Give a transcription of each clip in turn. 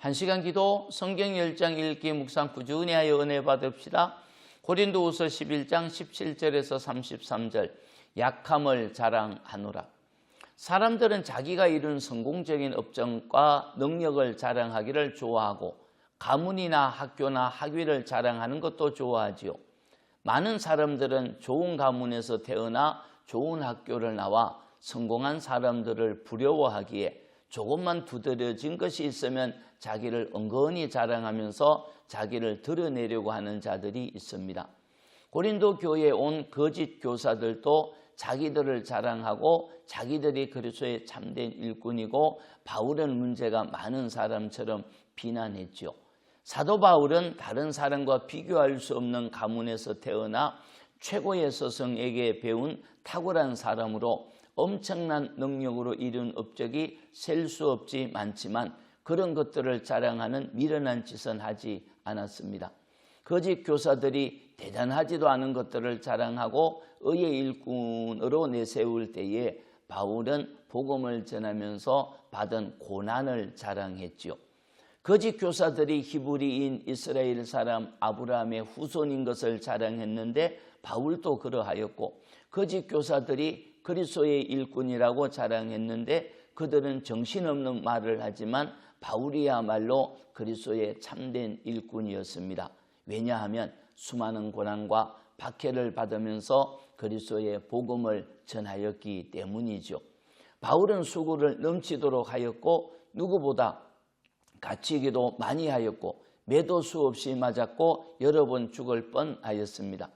한 시간 기도 성경 10장 읽기 묵상 꾸준히 하여 은혜 받읍시다. 고린도후서 11장 17절에서 33절 약함을 자랑하노라. 사람들은 자기가 이룬 성공적인 업적과 능력을 자랑하기를 좋아하고 가문이나 학교나 학위를 자랑하는 것도 좋아하지요. 많은 사람들은 좋은 가문에서 태어나 좋은 학교를 나와 성공한 사람들을 부러워하기에 조금만 두드려진 것이 있으면 자기를 은근히 자랑하면서 자기를 드러내려고 하는 자들이 있습니다. 고린도 교회에 온 거짓 교사들도 자기들을 자랑하고 자기들이 그리스도의 참된 일꾼이고 바울은 문제가 많은 사람처럼 비난했지요. 사도 바울은 다른 사람과 비교할 수 없는 가문에서 태어나 최고의 스승에게 배운 탁월한 사람으로 엄청난 능력으로 이룬 업적이 셀 수 없지 많지만 그런 것들을 자랑하는 미련한 짓은 하지 않았습니다. 거짓 교사들이 대단하지도 않은 것들을 자랑하고 의의 일꾼으로 내세울 때에 바울은 복음을 전하면서 받은 고난을 자랑했지요. 거짓 교사들이 히브리인 이스라엘 사람 아브라함의 후손인 것을 자랑했는데 바울도 그러하였고 거짓 교사들이 그리스도의 일꾼이라고 자랑했는데 그들은 정신없는 말을 하지만 바울이야말로 그리스도의 참된 일꾼이었습니다. 왜냐하면 수많은 고난과 박해를 받으면서 그리스도의 복음을 전하였기 때문이죠. 바울은 수고를 넘치도록 하였고 누구보다 갇히기도 많이 하였고 매도 수없이 맞았고 여러 번 죽을 뻔하였습니다.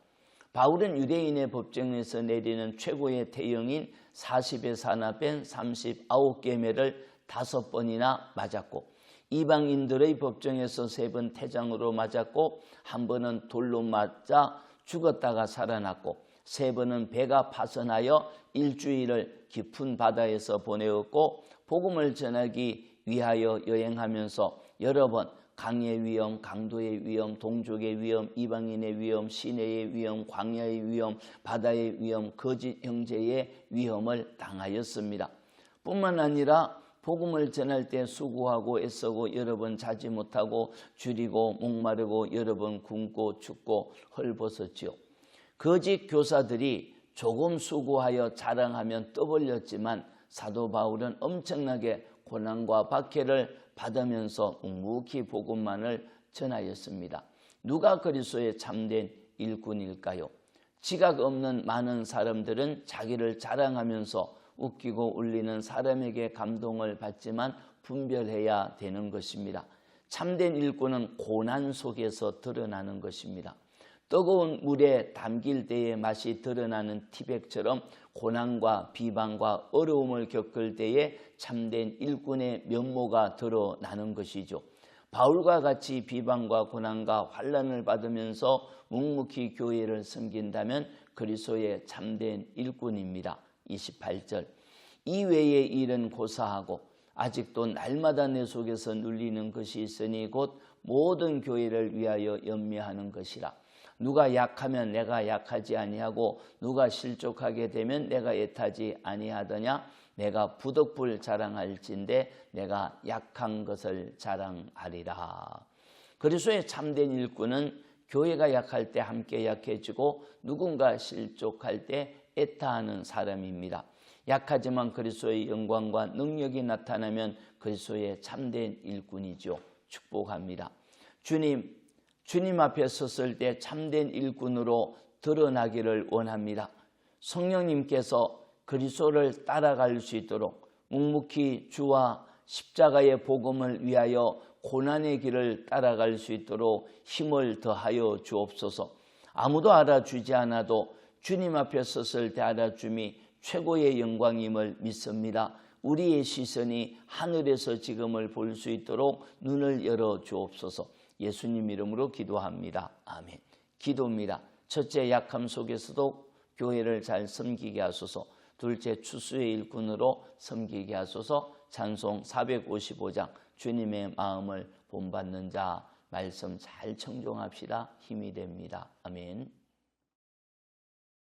바울은 유대인의 법정에서 내리는 최고의 태형인 40의 산하뺀 39개 매를 다섯 번이나 맞았고 이방인들의 법정에서 세 번 태장으로 맞았고 한 번은 돌로 맞아 죽었다가 살아났고 세 번은 배가 파선하여 일주일을 깊은 바다에서 보내었고 복음을 전하기 위하여 여행하면서 여러 번 강의 위험, 강도의 위험, 동족의 위험, 이방인의 위험, 시내의 위험, 광야의 위험, 바다의 위험, 거짓 형제의 위험을 당하였습니다. 뿐만 아니라 복음을 전할 때 수고하고 애쓰고 여러 번 자지 못하고 줄이고 목마르고 여러 번 굶고 춥고 헐벗었지요. 거짓 교사들이 조금 수고하여 자랑하면 떠벌렸지만 사도 바울은 엄청나게 고난과 박해를 받으면서 묵묵히 복음만을 전하였습니다. 누가 그리스도의 참된 일꾼일까요? 지각 없는 많은 사람들은 자기를 자랑하면서 웃기고 울리는 사람에게 감동을 받지만 분별해야 되는 것입니다. 참된 일꾼은 고난 속에서 드러나는 것입니다. 뜨거운 물에 담길 때의 맛이 드러나는 티백처럼 고난과 비방과 어려움을 겪을 때에 참된 일꾼의 면모가 드러나는 것이죠. 바울과 같이 비방과 고난과 환란을 받으면서 묵묵히 교회를 섬긴다면 그리스도의 참된 일꾼입니다. 28절 이외의 일은 고사하고 아직도 날마다 내 속에서 눌리는 것이 있으니 곧 모든 교회를 위하여 연미하는 것이라. 누가 약하면 내가 약하지 아니하고 누가 실족하게 되면 내가 애타지 아니하더냐 내가 부덕불 자랑할진데 내가 약한 것을 자랑하리라. 그리스도의 참된 일꾼은 교회가 약할 때 함께 약해지고 누군가 실족할 때 애타하는 사람입니다. 약하지만 그리스도의 영광과 능력이 나타나면 그리스도의 참된 일꾼이죠. 축복합니다. 주님, 주님 앞에 섰을 때 참된 일꾼으로 드러나기를 원합니다. 성령님께서 그리스도를 따라갈 수 있도록 묵묵히 주와 십자가의 복음을 위하여 고난의 길을 따라갈 수 있도록 힘을 더하여 주옵소서. 아무도 알아주지 않아도 주님 앞에 섰을 때 알아줌이 최고의 영광임을 믿습니다. 우리의 시선이 하늘에서 지금을 볼 수 있도록 눈을 열어 주옵소서. 예수님 이름으로 기도합니다. 아멘. 기도입니다. 첫째 약함 속에서도 교회를 잘 섬기게 하소서. 둘째 추수의 일꾼으로 섬기게 하소서. 찬송 455장 주님의 마음을 본받는 자 말씀 잘 청종합시다. 힘이 됩니다. 아멘.